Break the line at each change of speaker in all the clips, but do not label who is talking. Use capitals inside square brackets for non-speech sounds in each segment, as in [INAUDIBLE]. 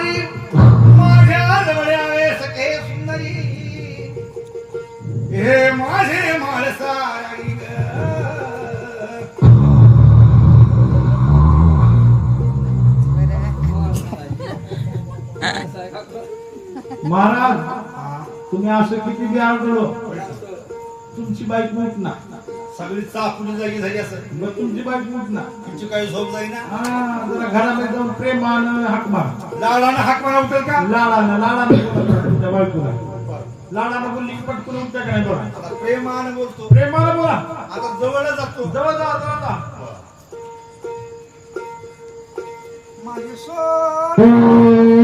हरी माझ्या जवळ सखे सुंदरी. हे माझे
महाराज तुम्ही असं किती बी आरडलो तुमची बाईक मूठ ना.
सगळी चापुली जागी झाली असं
मग तुमची बाईक मूठ ना?
तुमची काही झोप जाईना
हा जरा घरामध्ये जाऊन प्रेमानं हाक मार.
लाडानं हाक मारा उठेल का?
लाडानं लाडानं बोला तुमच्या बायकोला. लाडानं बोलली की पटकन उठत्या काय
आता प्रेमानं बोलतो.
प्रेमानं बोला.
आता जवळ जातो.
जवळ जा जवळ जा.
माझे [LAUGHS] सोन.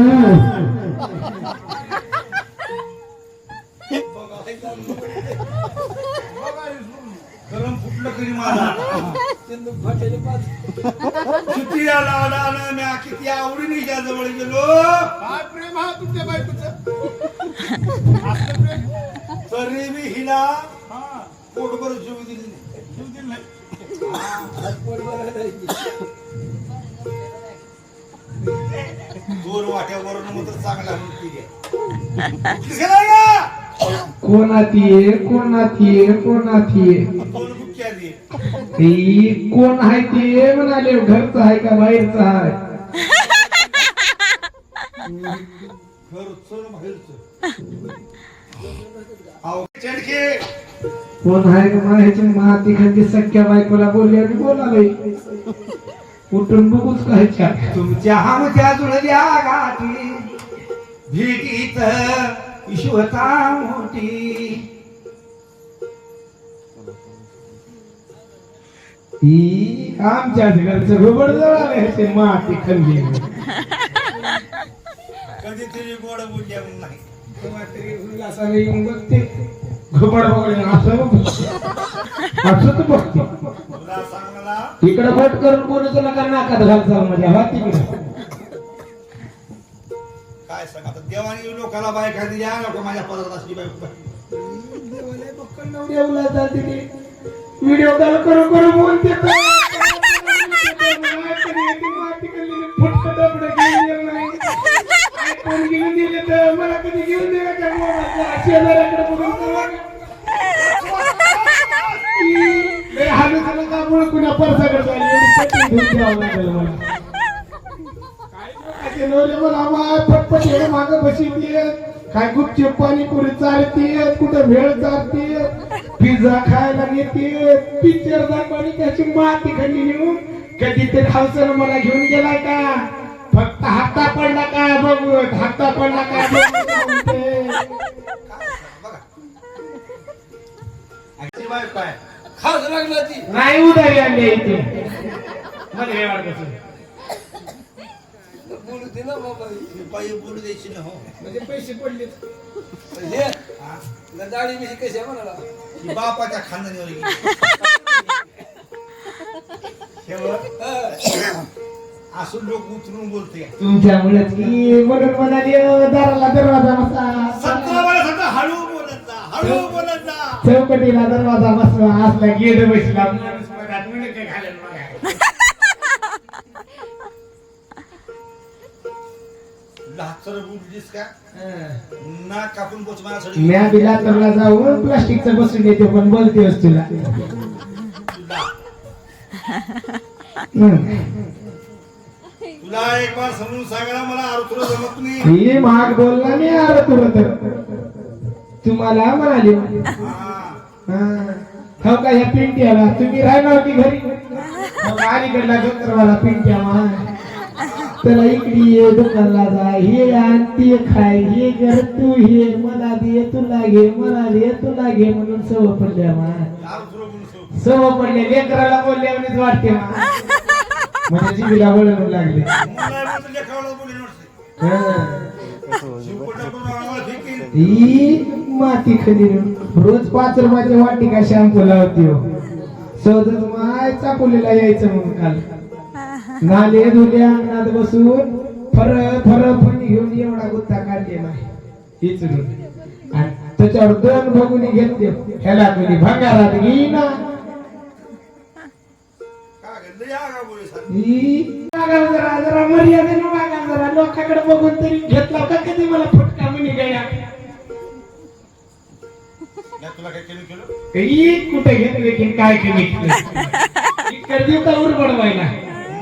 गरम फुटलं करी माझा किती लाडानं म्या किती आवडीने हिच्या जवळ गेलो.
काय प्रेम हा तुमच्या बायकोचं?
तरी मी हिला पोटभर जीव दिली.
जीव दिला नाही.
दोन वाट्यावरून मात्र चांगला मुलगी घ्या. कुठलीच गेला का?
कोणाती आहे ती कोण आहे ते? म्हणाले घरचं आहे का बाहेरचं आहे? कोण आहे का माहिती माती खाली सख्या बायकोला बोलले आणि बोलावे उठून बघूच कायच्या
तुमच्या हमच्या जुळल्या गाठी भेटीत ईश्वता मोठी.
ती आमच्या घरचं घोबड जवळ ते माती
कधीतरी गोड बोलल्या नाही.
येऊन बघते. घोबड बघले असं तर बघते. इकडे फट करून बोलू नका नाकात घालचा म्हणजे हा तिकडे.
काय सांग? आता देवाने लोकाला बायका दिल्या नको माझ्या पदार्थ असली बायको
व्हिडिओ कॉल करू करू बोलते मला कधी घेऊन दिलं का पटपट हे मागं बसवतीये काय? गुपचूप पाणी पुरी चालतीये कुठं भेळ चालतीये पिझ्झा खायला नेते पिक्चर दाखवणी त्याची माती खाली नेऊन कधीतरी हौसनं मला घेऊन गेलाय का फक्त हाता पडला का बघू हाता पडला का
खास लागला ती.
नाही उधारी आणली इथे कसं
बोलू दे ना बाबा.
बाई बोलू द्यायची ना हो.
म्हणजे पैसे पडले.
हे. दाढी मिशी कशी आहे म्हणाला?
ही बापाच्या खानदानीवर गेली. असून लोक उतरून बोलते
तुमच्यामुळेच की म्हणून म्हणाली "अ, दाराला दरवाजा बसा.
सत्ता मला सत्ता हळू बोलत जा हळू बोलत जा.
चौकटीला दरवाजा बसवा असला गेड बसला. म्या बी लातूरला जाऊन प्लास्टिकचं बसून येते पण बोलतेस तुला.
तुला. एक बार समजून सांगायला मला आरोग्य जमत नाही.
ही महाग बोलला मी आलो तुला तर. तुम्हाला म्हणाली.
हा.
हो. का ह्या पिंट्याला? तुम्ही राहणार की घरी? अलीकडला गंधर्वाला पिंट्या मा. त्याला इकडे ये दुकानला जा. हे आण ते खाय हे कर तू हे मला दे तुला घे मला दे तुला घे म्हणून सव पडल्या मा सव पडले लेकराला बोलल्यावरच वाटते मा म्हणजे जीवीला वळण लागले. ही माती खली रोज पाच रुपयाच्या वाटिका शॅम्पू लावते हो. सहजच माय चापोलीला यायचं म्हणून काल. नाले धुले अंगणात बसून फर फर पण घेऊन एवढा गुत्ता काढलेला आहे. इचलून आणि त्याच्यावर दोन भगुनी घेतले. ह्याला कोणी भंगारात घेईना
काय
जरा जरा मर्यादेने वागा जरा. लोकांकडे बघून तरी घेतला का कधी मला फटका? म्हणे गया
तुला काय कमी केलं
कुठे घेतले की काय कमी? कधी का उरबडवायला.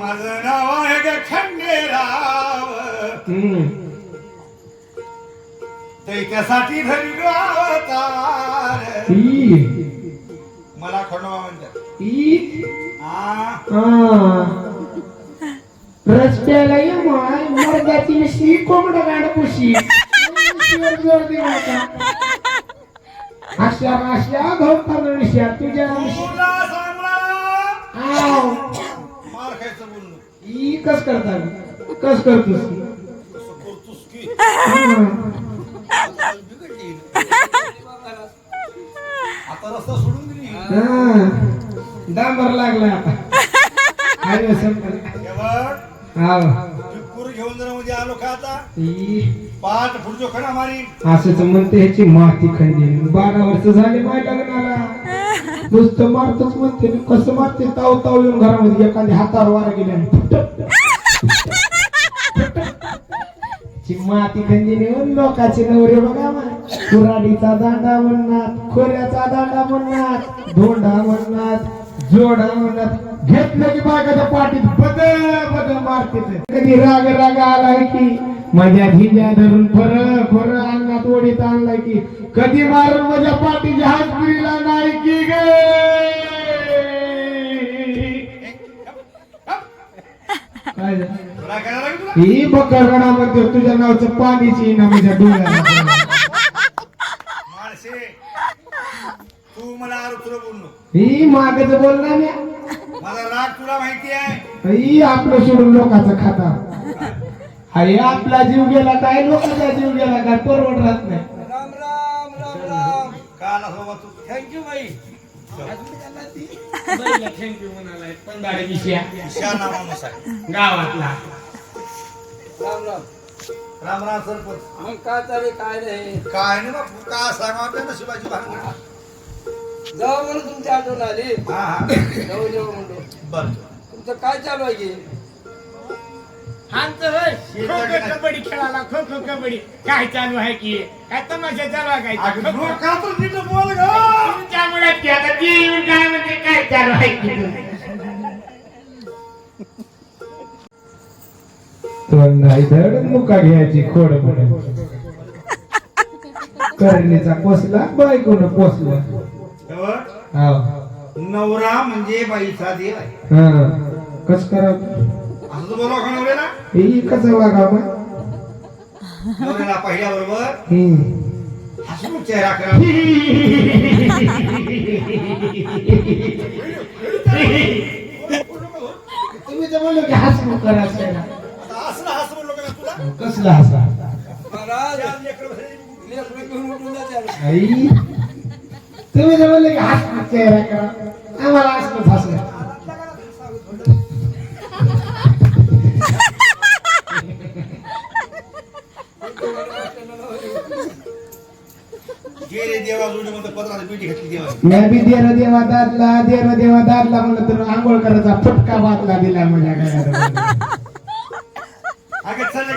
माझं नाव आहे ग खंडेराव त्याच्यासाठी धरी गावतार मला खंडोबा म्हणतात आ.
रस्त्याला ये माय मर्दाची नशी कोंबड. अशा अशा निशा तुझ्या.
तुला सांगला
आव. कस करता कस करतोस.
आता रस्ता सोडून दिली
हा. डांबर लागला आता अरे.
हे घेऊन जरा मध्ये आलो का आता. पाठ पुढचो खडा मारी
असंच म्हणते ह्याची माती खंडी बारा वर्ष झाले लग्नाला नुसतं मारतच म्हणते. मी कसं मारते? ताव ताव येऊन घरामध्ये एखाद्या हातावर वारा गेल्याने ची माती खंडी नेऊन लोकाचे नवरे बघा मा कुराडीचा दांडा म्हणणार खोऱ्याचा दांडा म्हणणार धोंडा म्हणणार जोडा म्हणणार. घेतलं की बागाच्या पाठीत बद बदल मारते कधी राग राग आलाय की माझ्या धिंड्या धरून फर फर अंगात ओढीत आणलाय की. कधी मारून माझ्या पाठीच्या हात पिरीला नाही की गे? ही तुझ्या नावचं पाणीची ना माझ्या डोळ्याला.
तू मला बोललो
ही मागच बोलणार
माझा राग तुला माहिती आहे.
ही आपलं सोडून लोकांचं खाता. अरे आपला जीव गेला काय? लोकांचा जीव गेला काय? परवड राहत नाही.
राम राम राम राम.
का आला बाबा तू.
थँक्यू बाई.
थँक्यू म्हणालाय. पंधारे विषया.
शहाणा माणूस आहे
गावातला.
राम राम.
राम राम सरपंच.
मग काय चालेल काय नाही
काय नाही बापू का सांगा आपल्या नशिबाची भानगड.
जाऊ म्हणून तुमची आठवण आली.
हा हा.
जाऊ जेव्हा म्हणलो
बर.
तुमचं काय चालू आहे की?
आमचं होय. खो खो कबड्डी खेळायला खो खो कबड्डी. काय चालू आहे की? काय तमाशा चालू आहे काय? तुमच्यामुळे ते आता ती येऊन काय म्हणते काय चालू आहे की?
तो नाही धड मुका घ्यायची खोड म्हणून. करणीचा पोसला बायकोनं पोसला.
हे. नवरा म्हणजे बाईचा देव आहे.
हा. कस करा
तू नवऱ्याला
ही कसं
नवऱ्याला पहिल्या बरोबर चेहरा करा
तुम्ही तर म्हणलो की करा
हस म्हणलो का तुला
कसला हसा तुम्ही तर म्हणले की चेहरा करा आम्हाला हसमुख हसला
देवा जोडी मध्ये पत्राला पिठी देवा
मी बी देर देवा दादला देर देवा दादला म्हणलं तर आंघोळ करायचा फटका बातला दिला माझ्या घरात.